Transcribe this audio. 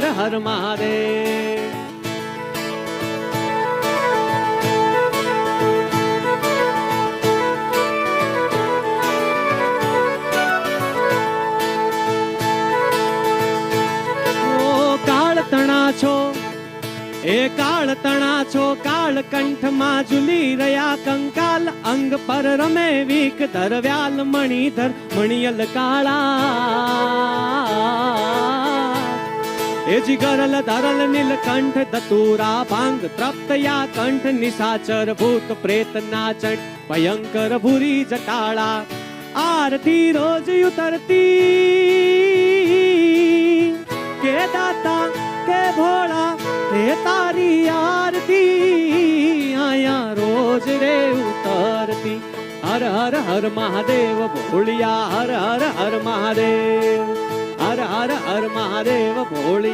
હર હર મહાદેવ તણા છો એ કાળ તણા છો કાળ કંઠમાં ઝૂલી રહ્યા કંકાલ અંગ પર રમે વીક ધરવ્યાલ મણિધર મણિયલ કાળા एजिगरल धरल नीलकंठ दतुरा भाँग तृप्त या कंठ निशाचर भूत प्रेत नाचन भयंकर भूरी जटाड़ा आरती रोज उतरती। के दाता, के भोला रे तारी आरती, आया रोज रे उतरती। हर हर हर महादेव, भोलिया, हर हर हर महादेव, हर हर हर महादेव, भोलिया।